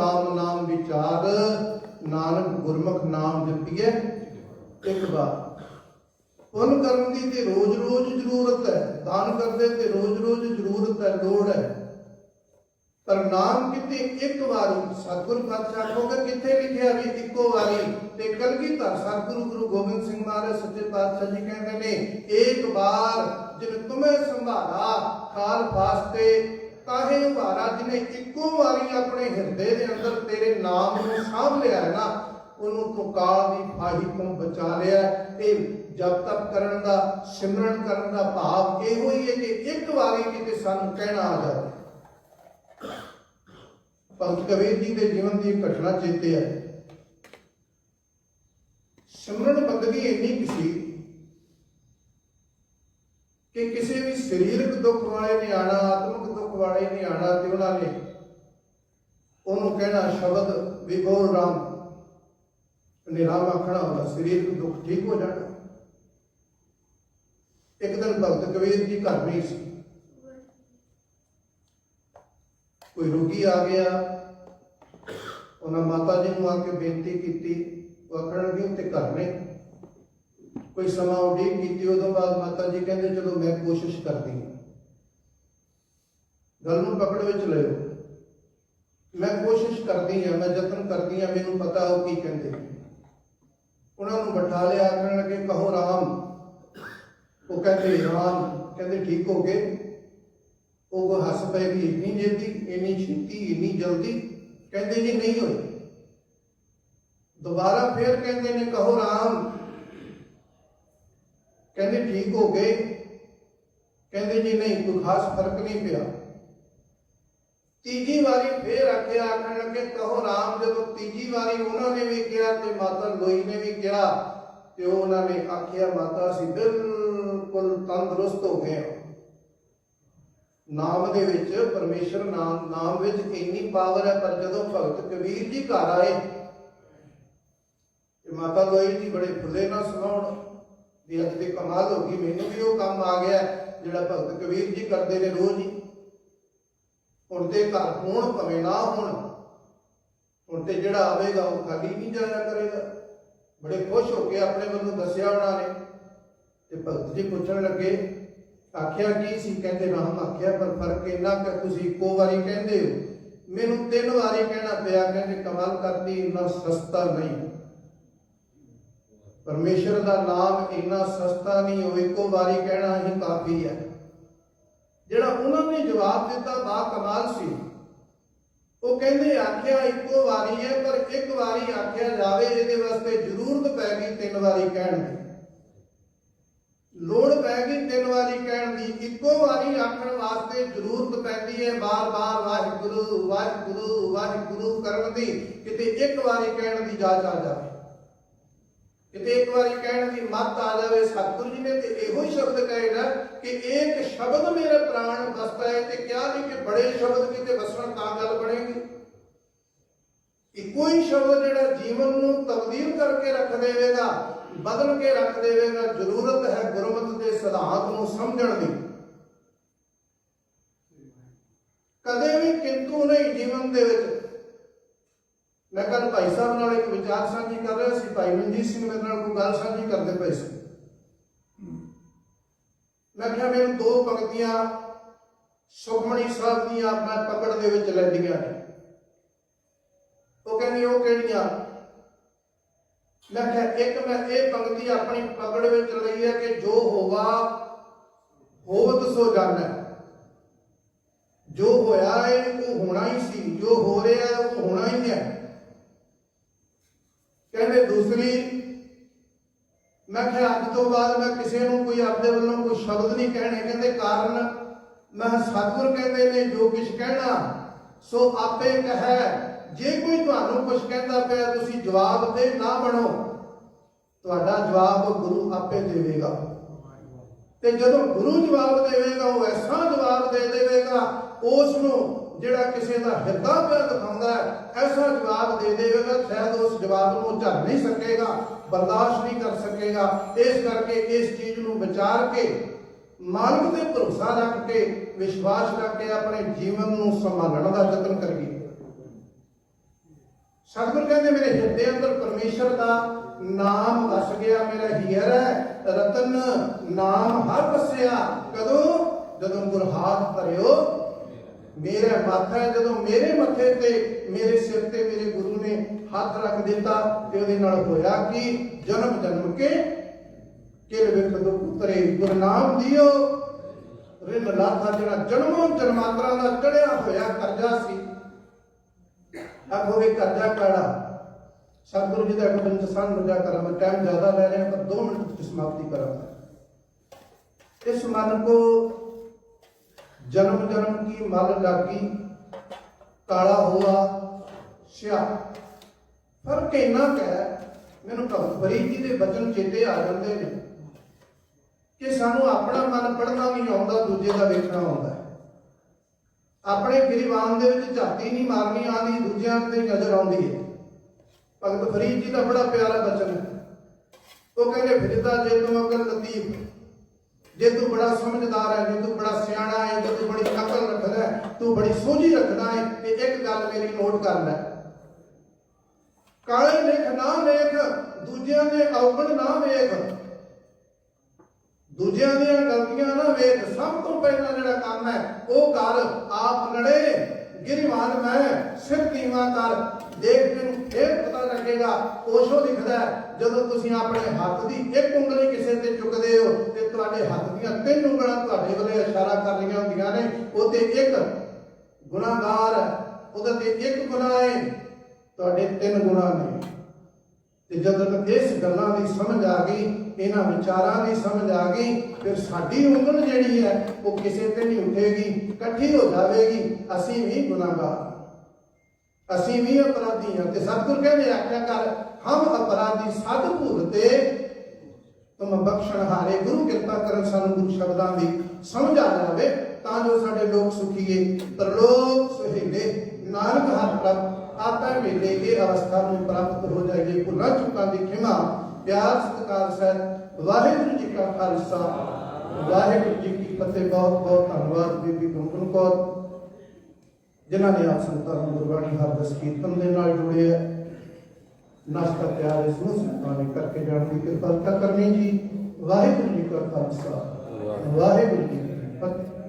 RAM ਨਾਮ ਵਿਚਾਰ, ਨਾਨਕ ਗੁਰਮੁਖ ਨਾਮ ਜਪੀਐ ਇੱਕ ਵਾਰ। ਪੁੰਨ ਕਰਨ ਦੀ ਤੇ ਰੋਜ਼-ਰੋਜ਼ ਜ਼ਰੂਰਤ ਹੈ। ਦਾਨ ਕਰਦੇ ਤੇ ਰੋਜ਼-ਰੋਜ਼ ਜ਼ਰੂਰਤ ਹੈ, ਲੋੜ ਹੈ। ਪਰ ਨਾਮ ਕਿਤੇ ਇੱਕ ਵਾਰੀ ਸਤਿਗੁਰ ਪਾਤਸ਼ਾਹ ਕਹੋਗੇ, ਕਿੱਥੇ ਲਿਖਿਆ ਵੀ ਇੱਕੋ ਵਾਰੀ? ਤੇ ਕਲਗੀਧਰ ਸਤਿਗੁਰੂ ਗੁਰੂ ਗੋਬਿੰਦ ਸਿੰਘ ਮਹਾਰਾਜ ਸੱਚੇ ਪਾਤਸ਼ਾਹ ਜੀ ਕਹਿੰਦੇ ਨੇ ਇੱਕ ਵਾਰ ਜਿਨ ਤੁਮੇ ਸੰਭਾਲਾ ਕਾਲ ਫਾਸਤੇ ਕਾਹੇ ਉਭਾਰਾ ਜਿਨੇ ਇੱਕੋ ਵਾਰੀ ਆਪਣੇ ਹਿਰਦੇ ਦੇ ਅੰਦਰ ਤੇਰੇ ਨਾਮ ਨੂੰ ਸਾਂਭ ਲਿਆ ਹੈ ਨਾ, ਉਹਨੂੰ ਤੂੰ ਦੀ ਫਾਹੀ ਤੋਂ ਬਚਾ ਲਿਆ ਹੈ। ਜਪ ਤਪ ਕਰਨ ਦਾ, ਸਿਮਰਨ ਕਰਨ ਦਾ ਭਾਵ ਇਹੋ ਹੀ ਹੈ ਕਿ ਇੱਕ ਵਾਰੀ ਕਿਤੇ ਸਾਨੂੰ ਕਹਿਣਾ ਆ ਜਾਵੇ ਭਗਤ ਕਬੀਰ ਜੀ ਦੇ ਜੀਵਨ ਦੀ ਘਟਨਾ ਚੇਤੇ ਹੈ ਸਿਮਰਨ ਬੰਦਗੀ ਇੰਨੀ ਕੁ ਸੀ ਕਿ ਕਿਸੇ ਵੀ ਸਰੀਰਕ ਦੁੱਖ ਵਾਲੇ ਨੇ ਆਣਾ ਆਤਮਿਕ ਵਾਲੇ ਨੇ ਆਣਾ ਤੇ ਉਹਨਾਂ ਨੇ। ਉਹਨੂੰ ਕਹਿਣਾ, ਸ਼ਬਦ ਵੀ ਬੋਲ ਰਾਮ ਨਿਰਾਮ ਆਖਣਾ ਹੁੰਦਾ ਸਰੀਰਕ ਦੁੱਖ ਠੀਕ ਹੋ ਜਾਣਾ? ਇੱਕ ਦਿਨ ਭਗਤ ਕਬੀਰ ਜੀ ਘਰ ਨਹੀਂ ਸੀ। ਕੋਈ ਰੋਗੀ ਆ ਗਿਆ। ਉਹਨਾਂ ਮਾਤਾ ਜੀ ਨੂੰ ਆ ਕੇ ਬੇਨਤੀ ਕੀਤੀ, ਉਹ ਆਖਣ ਲੱਗੇ ਉੱਤੇ ਘਰ ਨੇ। ਕੋਈ ਸਮਾਂ ਉਡੀਕ ਕੀਤੀ, ਉਦੋਂ ਬਾਅਦ ਮਾਤਾ ਜੀ ਕਹਿੰਦੇ, ਚਲੋ, ਮੈਂ ਕੋਸ਼ਿਸ਼ ਕਰਦੀ ਹਾਂ। ਗੱਲ ਨੂੰ ਪਕੜ ਵਿੱਚ ਲਿਓ। ਮੈਂ ਕੋਸ਼ਿਸ਼ ਕਰਦੀ ਹਾਂ, ਮੈਂ ਯਤਨ ਕਰਦੀ ਹਾਂ, ਮੈਨੂੰ ਪਤਾ ਉਹ ਕੀ ਕਹਿੰਦੇ। ਉਹਨਾਂ ਨੂੰ ਬਿਠਾ ਲਿਆ ਕਰਨ ਲੱਗੇ, ਕਹੋ ਰਾਮ। ਉਹ ਕਹਿੰਦੇ, ਰਾਮ। ਕਹਿੰਦੇ, ਠੀਕ ਹੋ ਗਏ। ਉਹ ਹੱਸ ਪਏ ਵੀ ਇੰਨੀ ਜਲਦੀ, ਇੰਨੀ ਛੇਤੀ, ਇੰਨੀ ਜਲਦੀ। ਕਹਿੰਦੇ, ਜੀ, ਨਹੀਂ ਹੋਈ। ਦੁਬਾਰਾ ਫੇਰ ਕਹਿੰਦੇ ਨੇ, ਕਹੋ ਰਾਮ। ਕਹਿੰਦੇ, ਠੀਕ ਹੋ ਗਏ। ਕਹਿੰਦੇ, ਜੀ, ਨਹੀਂ, ਕੋਈ ਖਾਸ ਫ਼ਰਕ ਨਹੀਂ ਪਿਆ। ਤੀਜੀ ਵਾਰੀ ਫੇਰ ਆਖਿਆ ਆਖਣ ਲੱਗੇ, ਕਹੋ ਰਾਮ, ਜਦੋਂ ਤੀਜੀ ਵਾਰੀ ਉਹਨਾਂ ਨੇ ਵੀ ਕਿਹਾ ਤੇ ਮਾਤਾ ਲੋਈ ਨੇ ਵੀ ਕਿਹਾ ਤੇ ਉਹਨਾਂ ਨੇ ਆਖਿਆ, ਮਾਤਾ, ਅਸੀਂ ਬਿਲਕੁਲ ਤੰਦਰੁਸਤ ਹੋ ਗਏ ਹਾਂ। ਨਾਮ ਦੇ ਵਿੱਚ ਪਰਮੇਸ਼ਰ ਨਾਮ ਨਾਮ ਵਿੱਚ ਇੰਨੀ ਪਾਵਰ ਹੈ, ਪਰ ਜਦੋਂ ਭਗਤ ਕਬੀਰ ਜੀ ਘਰ ਆਏ ਤੇ ਮਾਤਾ ਲੋਈ ਜੀ ਬੜੇ ਫੁੱਲੇ ਨਾਲ ਸੁਣਾਉਣ ਵੀ ਅੱਜ ਤੇ ਕਮਾਲ ਹੋ ਗਈ, ਮੈਨੂੰ ਵੀ ਉਹ ਕੰਮ ਆ ਗਿਆ, ਜਿਹੜਾ ਭਗਤ ਕਬੀਰ ਜੀ ਕਰਦੇ ਨੇ ਰੋਜ਼ ਹੀ। ਹੁਣ ਤੇ ਘਰ ਹੋਣ ਭਵੇਂ ਨਾ ਹੋਣ, ਹੁਣ ਤੇ ਜਿਹੜਾ ਆਵੇਗਾ ਉਹ ਖਾਲੀ ਨਹੀਂ ਜਾਇਆ ਕਰੇਗਾ। ਬੜੇ ਖੁਸ਼ ਹੋ ਕੇ ਆਪਣੇ ਵੱਲੋਂ ਦੱਸਿਆ ਉਹਨਾਂ ਨੇ। ਤੇ ਭਗਤ ਜੀ ਪੁੱਛਣ ਲੱਗੇ, ਆਖਿਆ ਕੀ ਸੀ? ਕਹਿੰਦੇ, ਰਾਮ ਆਖਿਆ, ਪਰ ਫ਼ਰਕ ਇੰਨਾ ਕਿ ਤੁਸੀਂ ਇੱਕੋ ਵਾਰੀ ਕਹਿੰਦੇ ਹੋ। ਮੈਨੂੰ ਤਿੰਨ ਵਾਰੀ ਕਹਿਣਾ ਪਿਆ, ਕਹਿੰਦੇ, ਕਮਾਲ ਕਰਦੀ ਇੰਨਾ ਸਸਤਾ ਨਹੀਂ। ਪਰਮੇਸ਼ਰ ਦਾ ਨਾਮ ਇੰਨਾ ਸਸਤਾ ਨਹੀਂ, ਉਹ ਇੱਕੋ ਵਾਰੀ ਕਹਿਣਾ ਹੀ ਕਾਫੀ ਹੈ। ਜਿਹੜਾ ਉਹਨਾਂ ਨੇ ਜਵਾਬ ਦਿੱਤਾ ਬਾ ਕਮਾਲ ਸੀ। ਉਹ ਕਹਿੰਦੇ, ਆਖਿਆ ਇੱਕੋ ਵਾਰੀ ਹੈ, ਪਰ ਇੱਕ ਵਾਰੀ ਆਖਿਆ ਜਾਵੇ, ਇਹਦੇ ਵਾਸਤੇ ਜ਼ਰੂਰਤ ਪੈ ਗਈ ਤਿੰਨ ਵਾਰੀ ਕਹਿਣ ਦੀ। ਲੋੜ ਪੈ ਗਈ ਤਿੰਨ ਵਾਰੀ ਕਹਿਣ ਦੀ। ਇੱਕੋ ਵਾਰੀ ਆਖਣ ਵਾਸਤੇ ਜ਼ਰੂਰਤ ਪੈਂਦੀ ਹੈ ਬਾਰ-ਬਾਰ ਵਾਹਿਗੁਰੂ ਵਾਹਿਗੁਰੂ ਵਾਹਿਗੁਰੂ ਕਰਨ ਦੀ। ਕਿਤੇ ਇੱਕ ਵਾਰੀ ਕਹਿਣ ਦੀ ਜਾਚ ਆ ਜਾਵੇ। ਕਿਤੇ ਇੱਕ ਵਾਰੀ ਕਹਿਣ ਦੀ ਮੱਤ ਆ ਜਾਵੇ, ਸਤਿਗੁਰੂ ਜੀ ਨੇ ਤੇ ਇਹੋ ਹੀ ਸ਼ਬਦ ਕਹੇ ਨਾ ਕਿ ਇੱਕ ਸ਼ਬਦ ਮੇਰੇ ਪ੍ਰਾਣ ਵਸਦਾ ਹੈ ਤੇ ਕਿਹਾ ਨਹੀਂ ਕਿ ਬੜੇ ਸ਼ਬਦ ਕਿਤੇ ਵਸਣ ਤਾਂ ਗੱਲ ਬਣੇਗੀ। ਇੱਕੋ ਹੀ ਸ਼ਬਦ ਜਿਹੜਾ ਜੀਵਨ ਨੂੰ ਤਬਦੀਲ ਕਰਕੇ ਰੱਖ ਦੇਵੇਗਾ, ਬਦਲ ਕੇ ਰੱਖ ਦੇਵੇਗਾ, ਜ਼ਰੂਰਤ ਹੈ ਗੁਰਮਤਿ ਦੇ ਸਿਧਾਂਤ ਨੂੰ ਸਮਝਣ ਦੀ। ਕਦੇ ਵੀ ਕਿੰਤੂ ਨਹੀਂ ਜੀਵਨ ਦੇ ਵਿੱਚ। ਮੈਂ ਕੱਲ ਭਾਈ ਸਾਹਿਬ ਨਾਲ ਇੱਕ ਵਿਚਾਰ ਸਾਂਝੀ ਕਰ ਰਿਹਾ ਸੀ, ਭਾਈ ਮਨਜੀਤ ਸਿੰਘ ਮੇਰੇ ਨਾਲ ਕੋਈ ਗੱਲ ਸਾਂਝੀ ਕਰਦੇ ਪਏ ਸੀ। ਮੈਂ ਕਿਹਾ ਮੈਨੂੰ ਦੋ ਪੰਕਤੀਆਂ ਸੁਖਮਣੀ ਸਾਹਿਬ ਦੀਆਂ ਮੈਂ ਪਕੜ ਦੇ ਵਿੱਚ ਲੈਂਦੀਆਂ ਨੇ। ਉਹ ਕਹਿੰਦੀ, ਉਹ ਕਿਹੜੀਆਂ? ਮੈਂ ਕਿਹਾ, ਇੱਕ ਮੈਂ ਇਹ ਪੰਕਤੀ ਆਪਣੀ ਪਕੜ ਵਿੱਚ ਲਈ ਹੈ ਕਿ ਜੋ ਹੋਵਾ ਹੋਵਤ ਸੋ ਜਾਣੈ। ਜੋ ਹੋਇਆ ਹੈ, ਉਹ ਹੋਣਾ ਹੀ ਸੀ। ਜੋ ਹੋ ਰਿਹਾ ਹੈ, ਉਹ ਹੋਣਾ ਹੀ ਹੈ। ਕਹਿੰਦੇ, ਦੂਸਰੀ, ਮੈਂ ਕਿਹਾ, ਅੱਜ ਤੋਂ ਬਾਅਦ ਮੈਂ ਕਿਸੇ ਨੂੰ ਕੋਈ ਆਪਦੇ ਵੱਲੋਂ ਕੋਈ ਸ਼ਬਦ ਨਹੀਂ ਕਹਿਣੇ। ਕਹਿੰਦੇ, ਕਾਰਨ ਮੈਂ ਸਤਿਗੁਰ ਕਹਿੰਦੇ ਨੇ, ਜੋ ਕੁਛ ਕਹਿਣਾ, ਸੋ ਆਪੇ ਕਹੈ। ਜੇ ਕੋਈ ਤੁਹਾਨੂੰ ਕੁਛ ਕਹਿੰਦਾ ਪਿਆ, ਤੁਸੀਂ ਜਵਾਬ ਦੇ ਨਾ ਬਣੋ। ਤੁਹਾਡਾ ਜਵਾਬ ਗੁਰੂ ਆਪੇ ਦੇਵੇਗਾ। ਤੇ ਜਦੋਂ ਗੁਰੂ ਜਵਾਬ ਦੇਵੇਗਾ, ਉਹ ਐਸਾ ਜਵਾਬ ਦੇ ਦੇਵੇਗਾ, ਉਸ ਨੂੰ ਜਿਹੜਾ ਕਿਸੇ ਦਾ ਹਿਰਦਾ ਪਿਆ ਦਿਖਾਉਂਦਾ ਹੈ, ਐਸਾ ਜਵਾਬ ਦੇ ਦੇਵੇਗਾ, ਸ਼ਾਇਦ ਉਸ ਜਵਾਬ ਨੂੰ ਉਹ ਝੱਲ ਨਹੀਂ ਸਕੇਗਾ, ਬਰਦਾਸ਼ਤ ਨਹੀਂ ਕਰ ਸਕੇਗਾ। ਇਸ ਕਰਕੇ ਇਸ ਚੀਜ਼ ਨੂੰ ਵਿਚਾਰ ਕੇ ਮਾਲਕ ਤੇ ਭਰੋਸਾ ਰੱਖ ਕੇ, ਵਿਸ਼ਵਾਸ ਰੱਖ ਕੇ ਆਪਣੇ ਜੀਵਨ ਨੂੰ ਸੰਭਾਲਣ ਦਾ ਯਤਨ ਕਰੀਏ। ਸਤਿਗੁਰ ਕਹਿੰਦੇ, ਮੇਰੇ ਹਿਰਦੇ ਅੰਦਰ ਪਰਮੇਸ਼ਰ ਦਾ ਨਾਮ ਵਸ ਗਿਆ, ਮੇਰਾ ਹੀਰ ਹੈ, ਰਤਨ ਨਾਮ ਹਰ ਵਸਿਆ। ਕਦੋਂ? ਜਦੋਂ ਗੁਰ ਹਾਥ ਧਰਿਓ, ਮੇਰੇ ਮਾਥਾ ਜਦੋਂ ਮੇਰੇ ਮੱਥੇ ਤੇ, ਮੇਰੇ ਸਿਰ ਤੇ ਮੇਰੇ ਗੁਰੂ ਨੇ ਹੱਥ ਰੱਖ ਦਿੱਤਾ ਤੇ ਉਹਦੇ ਨਾਲ ਹੋਇਆ ਕਿ? ਜਨਮ ਜਨਮ ਕੇ ਕਿਲ ਵਿਖ ਦੁਖ ਉਤਰੇ? ਗੁਰਨਾਮ ਦਿਓ। ਰਿਨ ਲਾਥਾ ਜਿਹੜਾ ਜਨਮੋਂ ਜਨਮਾਂਤਰਾਂ ਦਾ ਚੜਿਆ ਹੋਇਆ ਕਰਜ਼ਾ ਸੀ। ਅਗੋ ਵੀ ਕਰਜ਼ਾ ਕਾੜਾ ਸਤਿਗੁਰੂ ਜੀ ਦਾ ਇੱਕ ਮਿੰਟ ਸਾਨੂੰ ਰਜਾ ਕਰਾਂ ਮੈਂ ਟਾਈਮ ਜ਼ਿਆਦਾ ਲੈ ਰਿਹਾ, ਪਰ 2 ਮਿੰਟ ਦੀ ਸਮਾਪਤੀ ਕਰਾਂ ਇਸ ਮਨ ਕੋ ਜਨਮ ਜਨਮ ਕੀ ਮਲ ਲਾਗੀ, ਕਾਲਾ ਹੋਆ ਸਿਆ। ਫ਼ਰਕ ਇੰਨਾ ਕਹਿ ਮੈਨੂੰ ਕਬਰੀ ਜੀ ਦੇ ਬਚਨ ਚੇਤੇ ਆ ਜਾਂਦੇ ਨੇ। ਕਿ ਸਾਨੂੰ ਆਪਣਾ ਮਨ ਪੜਨਾ ਨਹੀਂ ਆਉਂਦਾ, ਦੂਜੇ ਦਾ ਵੇਖਣਾ ਆਉਂਦਾ ਆਪਣੇ ਗਰੀਬਾਨ ਦੇ ਵਿੱਚ ਝਾਤੀ ਨਹੀਂ ਮਾਰਨੀ ਆਉਂਦੀ ਦੂਜਿਆਂ ਦੀ ਨਜ਼ਰ ਆਉਂਦੀ ਹੈ। ਭਗਤ ਫਰੀਦ ਜੀ ਦਾ ਬੜਾ ਪਿਆਰਾ ਬਚਨ ਹੈ। ਉਹ ਕਹਿੰਦੇ, ਫਿਰਦਾ ਜੇ ਤੂੰ ਅਕਲ ਲਤੀਫ, ਜੇ ਤੂੰ ਬੜਾ ਸਮਝਦਾਰ ਹੈ, ਜੇ ਤੂੰ ਬੜਾ ਸਿਆਣਾ ਹੈ, ਜੇ ਤੂੰ ਬੜੀ ਅਕਲ ਰੱਖਦਾ ਹੈ, ਤੂੰ ਬੜੀ ਸੋਝੀ ਰੱਖਦਾ ਹੈ ਤੇ ਇੱਕ ਗੱਲ ਮੇਰੀ ਨੋਟ ਕਰ ਲੈ। ਕਾਲੇ ਲੇਖ ਨਾ ਲੇਖ ਦੂਜਿਆਂ ਦੇ ਔਗਣ ਨਾ ਵੇਖ ਦੂਜਿਆਂ ਦੀਆਂ ਗਲਤੀਆਂ ਨਾ ਵੇਖ, ਸਭ ਤੋਂ ਪਹਿਲਾਂ ਜਿਹੜਾ ਕੰਮ ਹੈ, ਉਹ ਕਰ, ਆਪ ਲੜੇ। ਗਿਰਵਾਨ ਮੈਂ ਸਿਰ ਕੀਵਾ ਕਰ। ਦੇਖ ਤੈਨੂੰ ਫੇਰ ਪਤਾ ਲੱਗੇਗਾ ਓਸ਼ੋ ਲਿਖਦਾ ਜਦੋਂ ਤੁਸੀਂ ਆਪਣੇ ਹੱਥ ਦੀ ਇੱਕ ਉਂਗਲੀ ਕਿਸੇ ਤੇ ਚੁੱਕਦੇ ਹੋ, ਤੇ ਤੁਹਾਡੇ ਹੱਥ ਦੀਆਂ ਤਿੰਨ ਉਂਗਲਾਂ ਤੁਹਾਡੇ ਵੱਲੇ ਇਸ਼ਾਰਾ ਕਰ ਰਹੀਆਂ ਹੁੰਦੀਆਂ ਨੇ। ਉਹ ਤੇ ਇੱਕ ਗੁਨਾਹਗਾਰ ਹੈ ਉਹਦੇ ਤੇ ਇੱਕ ਗੁਨਾਹ ਹੈ। ਤੁਹਾਡੇ ਤਿੰਨ ਗੁਨਾਹ ਨੇ। ਤੇ ਜਦੋਂ ਇਸ ਗੱਲਾਂ ਦੀ ਸਮਝ ਆ ਗਈ, ਇਹਨਾਂ ਵਿਚਾਰਾਂ ਦੀ ਸਮਝ ਆ ਗਈ, ਫਿਰ ਸਾਡੀ ਉਂਗਲ ਜਿਹੜੀ ਹੈ, ਉਹ ਕਿਸੇ ਤੇ ਨਹੀਂ ਉੱਠੇਗੀ, ਇਕੱਠੀ ਹੋ ਜਾਵੇਗੀ। ਅਸੀਂ ਵੀ ਗੁਨਾਹਗਾਰ ਅਸੀਂ ਵੀ ਅਪਰਾਧੀ ਹਾਂ। ਤੇ ਸਤਿਗੁਰ ਕਹਿੰਦੇ ਆਖਿਆ ਕਰ, ਹਮ ਅਪਰਾਧੀ ਸਦ ਭੁਗਤੇ ਤੁਮ ਬਖਸ਼ਣ ਹਾਰੇ। ਗੁਰੂ ਕਿਰਪਾ ਕਰਨ ਸਾਨੂੰ ਗੁਰੂ ਸ਼ਬਦਾਂ ਦੀ ਸਮਝ ਆ ਜਾਵੇ, ਤਾਂ ਜੋ ਸਾਡੇ ਲੋਕ ਸੁਖੀਏ। ਪਰਲੋਕ ਸੁਹੇਲੇ, ਨਾਨਕ ਹਰ ਪ੍ਰਭ। ਆਪੇ ਵੇਲੇ ਇਹ ਅਵਸਥਾ ਨੂੰ ਪ੍ਰਾਪਤ ਹੋ ਜਾਈਏ ਭੁੱਲਾਂ ਚੁੱਕਾਂ ਦੀ ਖਿਮਾ ਪਿਆਰ ਸਤਿਕਾਰ ਸਹਿਤ ਵਾਹਿਗੁਰੂ ਜੀ ਕਾ ਖਾਲਸਾ ਵਾਹਿਗੁਰੂ ਜੀ ਕੀ ਫਤਿਹ ਬਹੁਤ ਬਹੁਤ ਧੰਨਵਾਦ ਬੀਬੀ ਗੁੰਗਨ ਕੌਰ ਜਿਨ੍ਹਾਂ ਨੇ ਆਪ ਸੰਤਾਂ ਨੂੰ ਗੁਰਬਾਣੀ ਹਰਦਸ ਕੀਰਤਨ ਦੇ ਨਾਲ ਜੋੜਿਆ ਨਾਸ਼ਤਾ ਤਿਆਰ ਇਸ ਨੂੰ ਸੰਤਾਂ ਨੇ ਕਰਕੇ ਜਾਣ ਦੀ ਕਿਰਪਾਲਤਾ ਕਰਨੀ ਜੀ ਵਾਹਿਗੁਰੂ ਜੀ ਕਾ ਖਾਲਸਾ ਵਾਹਿਗੁਰੂ ਜੀ ਕੀ ਫਤਿਹ